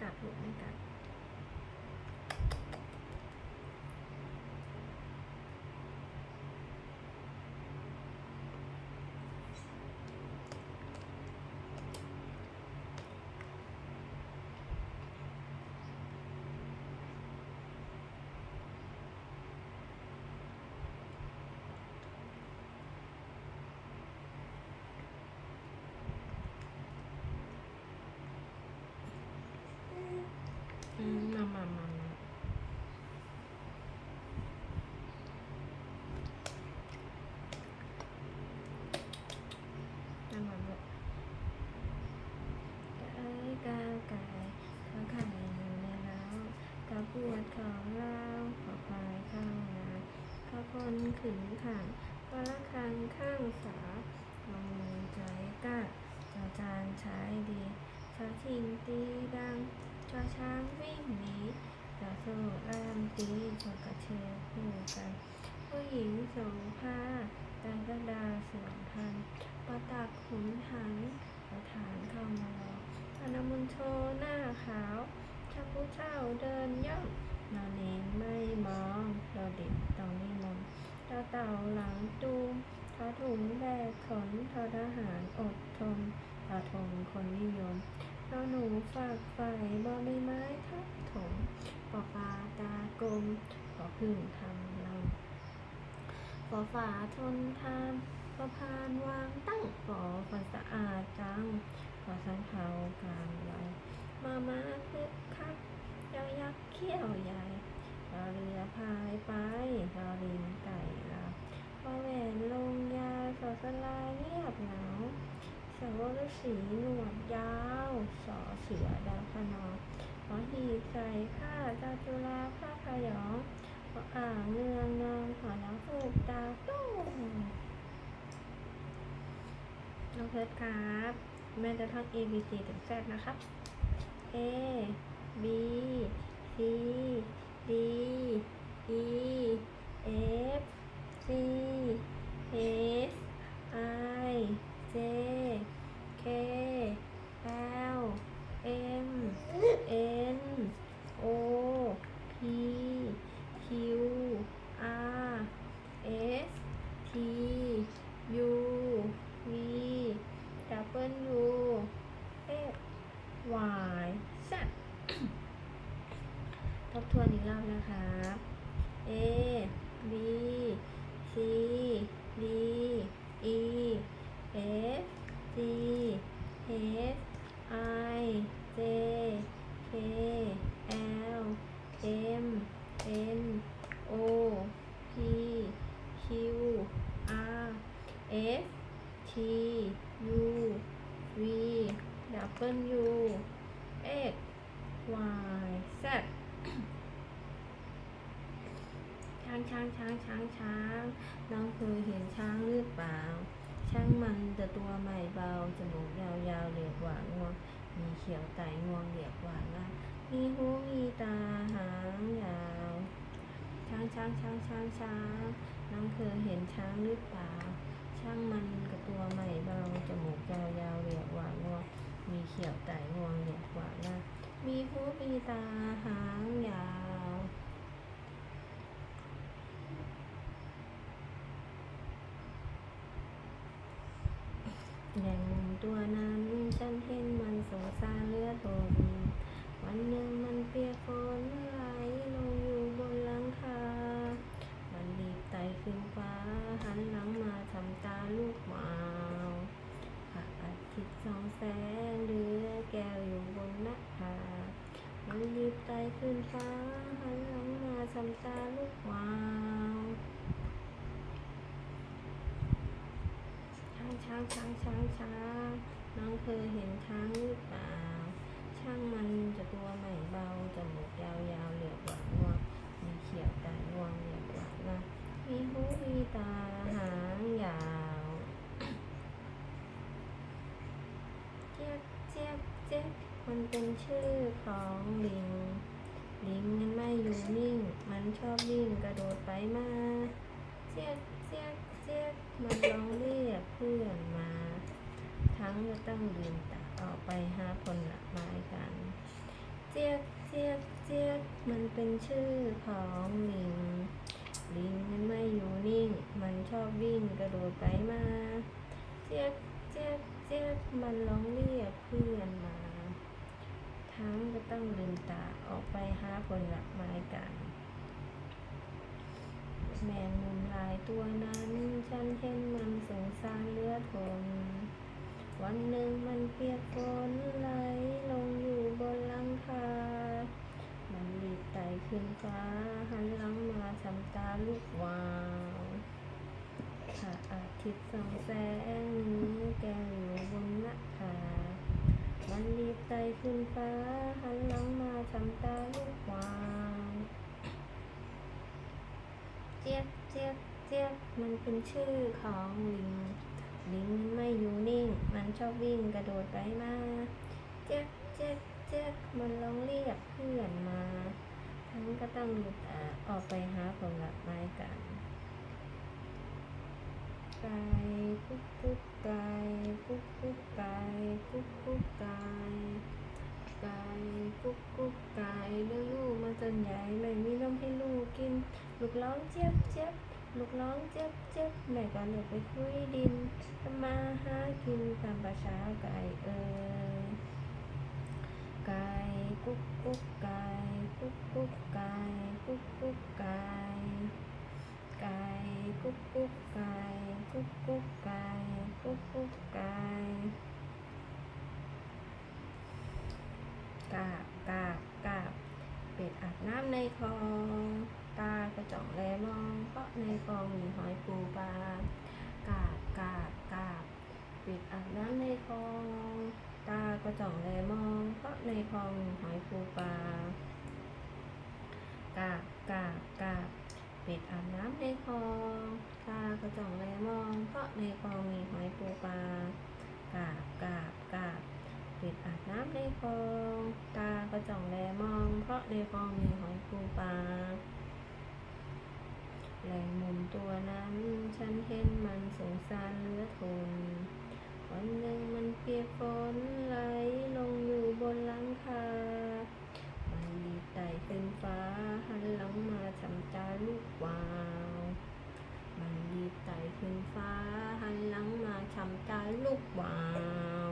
กัดลูกไม่กัด อืมมามามามามามาลูกกายกาวกายข้างไข่อยู่ในเล้ากาปวดของเราขอควายข้างนาข้าคน ขึงขันวละคังข้างสาลงมือใจกล้าจอจานใช้ดีชาชิงตีดังชอช้างวิ่งหนีต่อสู้แลมตีชกกระเชอคู่กัน ผู้หญิงโสภาดังกระดาสื่อมพันปะตักขุนหันประธานเข้ามารอธนมุนโชหน้าขาวชาผู้เจ้าเดินย่องนอนเองไม่มองเราเด็กต้องนิมนต์ ตาเต่าหลังตูมทอถุงแบกขนทอทหารอดทนทอทงคนนิยมเราหนูฝากไฟบอใบไม้ทับถมปอปลาตากลมปอพึ่งทำลำปอฝาทนทานปอพานวางตั้งปอฝาสะอาดจังปอสันเทากลางไว้มามาคึกคักยอยักษ์เขี้ยวใหญ่ รอเรือพายไปรอลิงไก่ลาพอแหวนลงยาสอสลายเงียบหงาวสาวฤาษีหนวดยาวสอเสือดาวพนองหอหีใส่ผ้าจาจุฬาผ้าพยองหออ่างเนืองนองหอน้ำผูกตาตุ้งน้องเพิร์ดครับแม่จะท่อง A B C ถึง Z นะครับ A B C D E F G H I J K L M N O P Q R S T U V W X Y Z ทบทวนอีก รอบนะครับ A B C D E F G H I J K L M N O P Q R S T U V W X Y Z างช้างช้างช้างช้าง น้องเคยเห็นช้างหรือเปล่า ช่างมันแต่ตัวใหม่เบา จมูกยาวๆเหลียกหวางงวง มีเขียวไตงวงเหลียกหวางนะมีหูมีตาหางยาว ช้างช้างช้างช้างช้าง น้องเคยเห็นช้างหรือเปล่า ช่างมันกับตัวใหม่เบา จมูกยาวๆเหลียกหวางงวง มีเขียวไตงวงเหลียกหวางนะมีหูมีตาหางยาว อย่างหนึ่ง ตัวนั้น ฉันเห็นมันสงสารเลือทนวันหนึ่งมันเปียกฝนไหลลงอยู่บนหลังคา มันรีบไต่ขึ้นฟ้า หันหลังมาทำตาลูกหมาวพระอาทิตย์สองแสงเรือแก้วอยู่บนหน้าผามันรีบไต่ขึ้นฟ้า หันหลังมาทำตาลุกวาว ช้างช้างช้างช้างช้างน้องเคยเห็นช้างหรือเปล่าช่างมันจะตัวไม่เบาจมูกยาวๆเหลือกหวานงวงมีเขียวตางวงเหลือกหวานนะมีหูมีตาหางยาวเจี๊ยบเจี๊ยบเจี๊ยบมันเป็นชื่อของลิงลิงมันไม่อยู่นิ่ง มันชอบวิ่งกระโดดไปมาเจี๊ยบเจี๊ยบเจี๊ยบมันร้องเรียกเพื่ ชื่อของลิงลิงมันไม่อยู่นิ่ง มันชอบวิ่งกระโดดไปมา เจี๊ยบเจี๊ยบเจี๊ยบมันร้องเรียกเพื่อนมา ทั้งก็ต้องลืมตาออกไปหาผลไม้กัน แมงมุมลายตัวนั้นฉันเห็นมันสงสารเลือดทนวันหนึ่งมันเปียกฝนไหลลงอยู่บนหลังคา มันรีบไต่ขึ้นฟ้าหันหลังมาทำตาลุกวาวพระอาทิตย์ส่องแสงนี้แกอยู่บนหน้าผามันรีบไต่ขึ้นฟ้าหันหลังมาทำตาลุกวาวเจี๊ยบเจี๊ยบเจี๊ยบมันเป็นชื่อของลิงลิงไม่อยู่นิ่ง มันชอบวิ่งกระโดดไปมา เจ๊กเจ๊กเจ๊กมันร้องเรียกเพื่อนมา ทั้งก็ต้องหยุดอะออกไปหาผลไม้กันไก่กุ๊กกุ๊กไก่กุ๊กกุ๊กไก่กุ๊กกุ๊กไก่ไก่กุ๊กกุ๊กไก่เลี้ยงลูกมาจนใหญ่ไม่มีนมให้ลูกกิน ลูกร้องเจี๊ยบเจี๊ยบลูกร้องเจ็บเจ็บแม่ก็เลยไปคุยดินมาหากินตามประชาไก่เอ่ย ไก่กุ๊กกุ๊กไก่กุ๊กกุ๊กไก่กุ๊กกุ๊กไก่ไก่กุ๊กกุ๊กไก่กุ๊กกุ๊กไก่กุ๊กกุ๊กไก่กาบกาบกาบเป็ดอาบน้ำในคลอง ตากระจ่องแลมอง เพราะในคลองมีหอยปูปลากาบกาบกาบเปิดอาบน้ำในคลอง ตากระจ่องแลมองเพราะในคลองหอยปูปลากาบกาบกาบปิดอาบน้ำในคลองตากระจ่องแลมองเพราะในคลองมีหอยปูปลากาบกาบกาบปิดอาบน้ำในคลองตากระจ่องแลมองเพราะในคลองมีหอยปูปลาแหล่งมุมตัวนั้น ฉันเห็นมันสงสารเลือทน วันหนึ่งมันเปียกฝนไหลลงอยู่บนหลังคา มันรีไต่ขึ้นฟ้าหันหลังมาทำตาลูกวาว มันรีไต่ขึ้นฟ้าหันหลังมาทำตาลูกวาว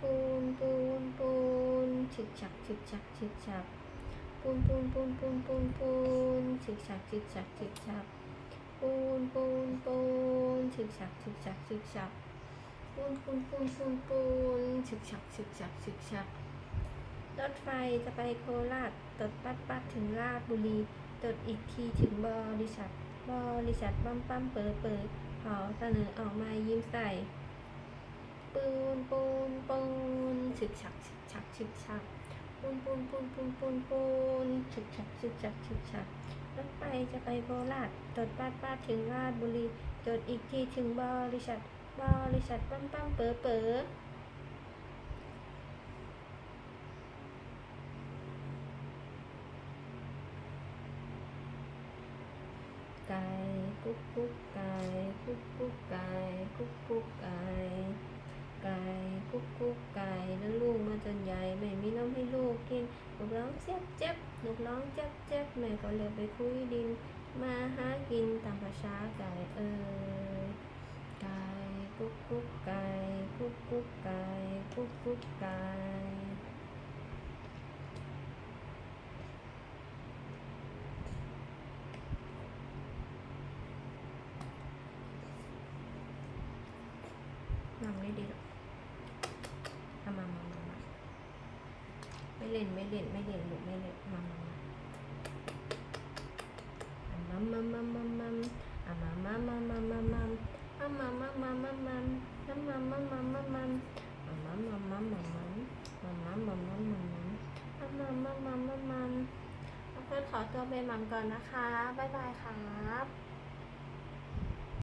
ปูนปูนปูนฉึกฉักฉึกฉักฉึกฉักปูนปูนปูนปูนปูนปูนฉึกฉักฉึกฉักฉึกฉัก ปูนปูนปูนฉึกฉักฉึกฉักฉึกฉักปูนปูนปูนปูนปูนฉึกฉักฉึกฉักฉึกฉักรถไฟจะไปโคราชตดปัดปัดถึงราชบุรีตดอีกทีถึงบริษัทบริษัทปั๊มปั๊มเปิดเปิดขอเสนอออกมายิ้มใส่ปูนปูนปูนฉึกฉักฉึกฉักฉึกฉักปูนปูนปูนปูนปูนปูนฉึกฉักฉึกฉักฉึกฉัก รถไฟจะไปโคราชจดป้าป้าถึงราชบุรีจดอีกทีถึงบริษัทบริษัทปั้มปั้มเป๋อเป๋อไก่กุ๊กกุ๊กไก่กุ๊กกุ๊กไก่กุ๊กกุ๊กไก่ ไก่กุ๊กกุ๊กไก่แล้วลูกมาจนใหญ่แม่มีน้ำให้ลูกกินลูกร้องเจ็บเจ็บลูกร้องเจ็บเจ็บแม่ก็เลยไปคุยดิน มาหากินตามภาษาไก่เอ่ยไก่กุ๊กกุ๊กไก่กุ๊กกุ๊กไก่กุ๊กกุ๊กไก่ ก่อนนะคะ บ๊ายบายค่ะ